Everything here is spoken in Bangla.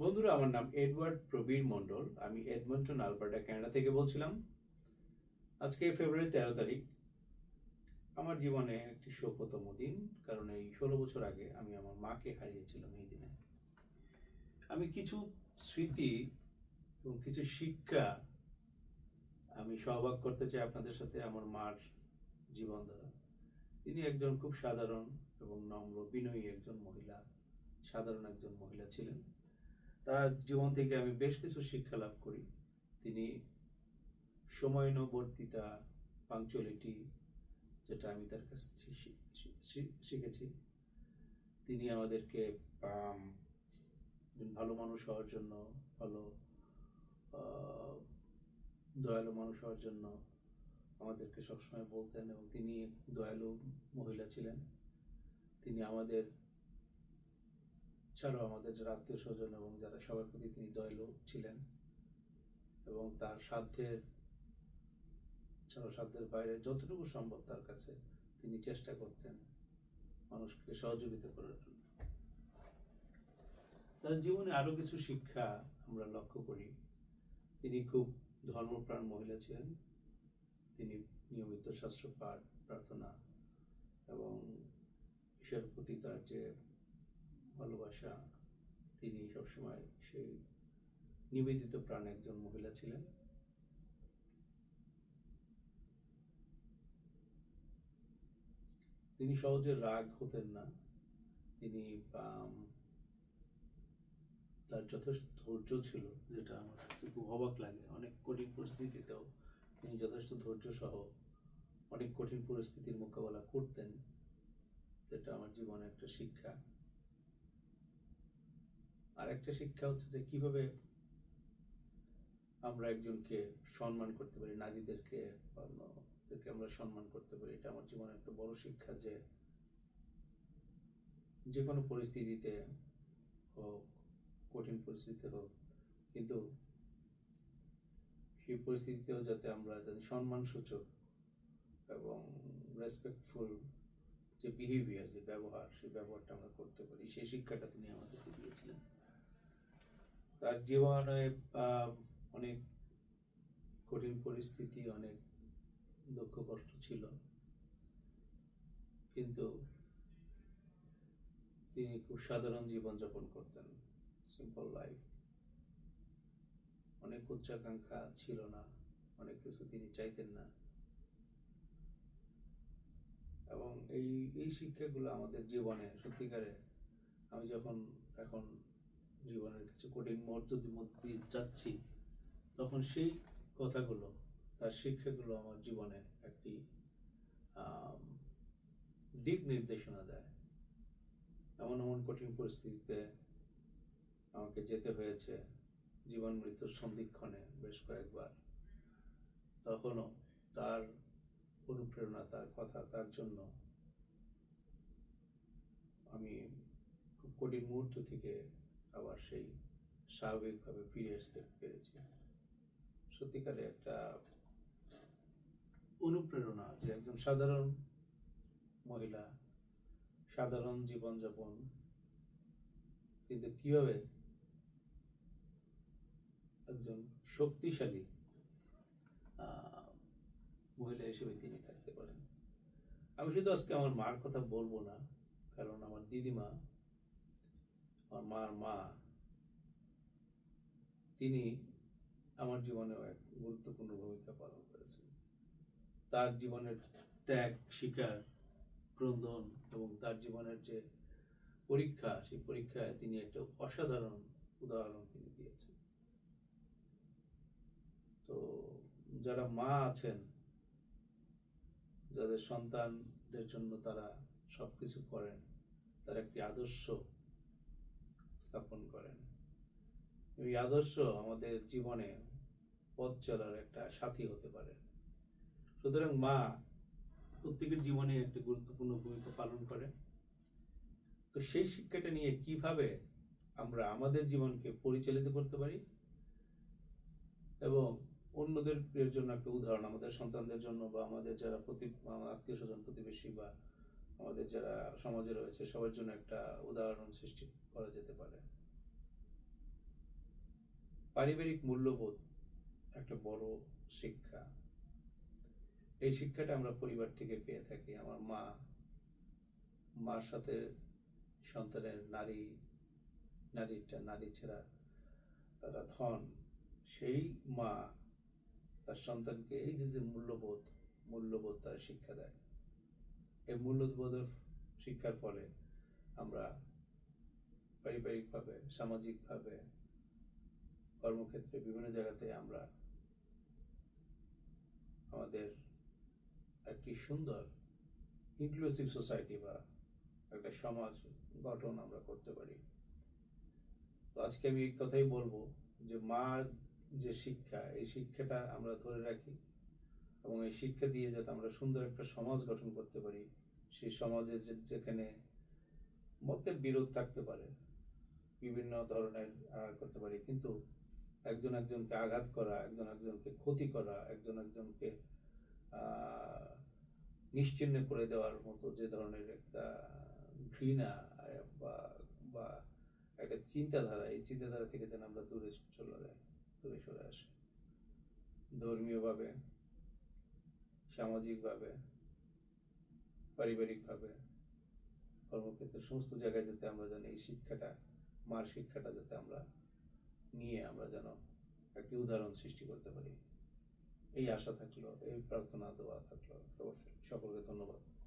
বন্ধুরা, আমার নাম এডওয়ার্ড প্রবীর মণ্ডল। আমি এডমন্টন, আলবার্টা, কানাডা থেকে বলছিলাম। আজকে ফেব্রুয়ারি তেরো তারিখ। আমার জীবনে একটি শোকতম দিন, কারণ এই ষোলো বছর আগে আমি আমার মাকে হারিয়েছিলাম এই দিনে। আমি কিছু স্মৃতি এবং কিছু শিক্ষা আমি সহবাগ করতে চাই আপনাদের সাথে আমার মার জীবন দ্বারা। তিনি একজন খুব সাধারণ এবং নম্র, বিনয়ী একজন মহিলা, সাধারণ একজন মহিলা ছিলেন। তার জীবন থেকে আমি বেশ কিছু শিক্ষা লাভ করি। তিনি সময়ানুবর্তিতা পাংচুয়ালিটি যেটা আমি তার কাছ থেকে শিখেছি। তিনি আমাদেরকে ভালো মানুষ হওয়ার জন্য, ভালো দয়ালু মানুষ হওয়ার জন্য আমাদেরকে সবসময় বলতেন এবং তিনি দয়ালু মহিলা ছিলেন। তিনি আমাদের ছাড়াও আমাদের যারা আত্মীয় স্বজন এবং যারা সবার প্রতি তিনি দয়ালু ছিলেন এবং তার সাধ্যের ছাড়াও সাধ্যের বাইরে যতটুকু সম্ভব তার কাছে তিনি চেষ্টা করতেন মানুষকে সহযোগিতা করার জন্য। তার জীবনে আরও কিছু শিক্ষা আমরা লক্ষ্য করি। তিনি খুব ধর্মপ্রাণ মহিলা ছিলেন। তিনি নিয়মিত শাস্ত্র পাঠ প্রার্থনা এবং ঈশ্বরের প্রতি তার যে ভালোবাসা, তিনি সবসময় সেই নিবেদিত প্রাণ একজন মহিলা ছিলেন। তিনি সহজে রাগ হতেন না। তিনি তার যথেষ্ট ধৈর্য ছিল, যেটা আমার কাছে খুব অবাক লাগে। অনেক কঠিন পরিস্থিতিতেও তিনি যথেষ্ট ধৈর্য সহ অনেক কঠিন পরিস্থিতির মোকাবেলা করতেন, যেটা আমার জীবনে একটা শিক্ষা। আর একটা শিক্ষা হচ্ছে যে কীভাবে আমরা একজনকে সম্মান করতে পারি, নারীদেরকে অন্যদেরকে আমরা সম্মান করতে পারি, এটা আমার জীবনে একটা বড় শিক্ষা যে যে কোনো পরিস্থিতিতে হোক, কঠিন পরিস্থিতিতে হোক, কিন্তু সেই পরিস্থিতিতেও যাতে আমরা যাতে সম্মান সূচক এবং রেসপেক্টফুল যে বিহেভিয়ার যে ব্যবহার, সেই ব্যবহারটা আমরা করতে পারি, সেই শিক্ষাটা তিনি আমাদেরকে দিয়েছিলেন। তার জীবনে অনেক কঠিন পরিস্থিতি, অনেক দুঃখ কষ্ট ছিল। কিন্তু তিনি খুব সাধারণ জীবন যাপন করতেন সিম্পল লাইফ অনেক উচ্চাকাঙ্ক্ষা ছিল না, অনেক কিছু তিনি চাইতেন না। এবং এই এই শিক্ষাগুলো আমাদের জীবনে সত্যিকারে আমি যখন এখন জীবনের কিছু কঠিন মুহূর্তের মধ্যে দিয়ে যাচ্ছি, তখন সেই কথাগুলো, তার শিক্ষাগুলো আমার জীবনে একটি দিক নির্দেশনা দেয়। এমন এমন কঠিন পরিস্থিতিতে আমাকে যেতে হয়েছে, জীবন মৃত্যুর সন্ধিক্ষণে বেশ কয়েকবার। তখনও তার অনুপ্রেরণা, তার কথা, তার জন্য আমি খুব কঠিন মুহূর্ত থেকে আবার সেই স্বাভাবিকভাবে ফিরে আসতে পেরেছি। সত্যিকারে একটা অনুপ্রেরণা যে একজন সাধারণ মহিলা, সাধারণ জীবনযাপন কিন্তু কীভাবে একজন শক্তিশালী মহিলা হিসেবে তিনি থাকতে পারেন। আমি শুধু আজকে আমার মার কথা বলব না, কারণ আমার দিদিমা আমার মার মা, তিনি আমার জীবনেও এক গুরুত্বপূর্ণ ভূমিকা পালন করেছেন। তার জীবনের ত্যাগ, শিকার, ক্রন্দন এবং তার জীবনের যে পরীক্ষা, সেই পরীক্ষায় তিনি একটা অসাধারণ উদাহরণ তিনি দিয়েছেন। তো যারা মা আছেন, যাদের সন্তানদের জন্য তারা সবকিছু করেন, তার একটি আদর্শ স্থাপন করেন। এই আদর্শ আমাদের জীবনে পথ চলার একটা সাথী হতে পারে। সুতরাং মা প্রত্যেকের জীবনে একটা গুরুত্বপূর্ণ ভূমিকা পালন করে। তো সেই শিক্ষাটা নিয়ে কীভাবে আমরা আমাদের জীবনকে পরিচালিত করতে পারি এবং অন্যদের জন্য একটা উদাহরণ আমাদের সন্তানদের জন্য বা আমাদের যারা প্রতি আত্মীয় স্বজন প্রতিবেশী বা আমাদের যারা সমাজে রয়েছে, সবার জন্য একটা উদাহরণ সৃষ্টি করা যেতে পারে। পারিবারিক মূল্যবোধ একটা বড় শিক্ষা। এই শিক্ষাটা আমরা পরিবার থেকে পেয়ে থাকি। আমার মা, মার সাথে সন্তানের নারী, নারীটা, নারী ছাড়া, তারা ধন, সেই মা তার সন্তানকে এই যে যে মূল্যবোধ মূল্যবোধ তার শিক্ষা দেয়। এই মূল্যবোধের শিক্ষার ফলে আমরা পারিবারিকভাবে, সামাজিকভাবে, কর্মক্ষেত্রে বিভিন্ন জায়গাতে আমরা আমাদের একটি সুন্দর ইনক্লুসিভ সোসাইটি বা একটা সমাজ গঠন আমরা করতে পারি। তো আজকে আমি এই কথাই বলব যে মার যে শিক্ষা, এই শিক্ষাটা আমরা ধরে রাখি এবং এই শিক্ষা দিয়ে যাতে আমরা সুন্দর একটা সমাজ গঠন করতে পারি। সেই সমাজে যেখানে মতের বিরোধ থাকতে পারে, বিভিন্ন ধরনের করতে পারি। কিন্তু একজন একজনকে আঘাত করা, একজন একজনকে ক্ষতি করা, একজন একজনকে নিশ্চিহ্ন করে দেওয়ার মতো যে ধরনের একটা ঘৃণা, বা বা একটা চিন্তাধারা, এই চিন্তাধারা থেকে যেন আমরা দূরে চলে যাই, দূরে সরে আসি। ধর্মীয়ভাবে, সামাজিকভাবে পারিবারিকভাবে কর্মক্ষেত্রে সমস্ত জায়গায় যাতে আমরা যেন এই শিক্ষাটা, মার শিক্ষাটা যাতে আমরা নিয়ে আমরা যেন একটি উদাহরণ সৃষ্টি করতে পারি। এই আশা থাকল, এই প্রার্থনা দেওয়া থাকল। সকলকে ধন্যবাদ।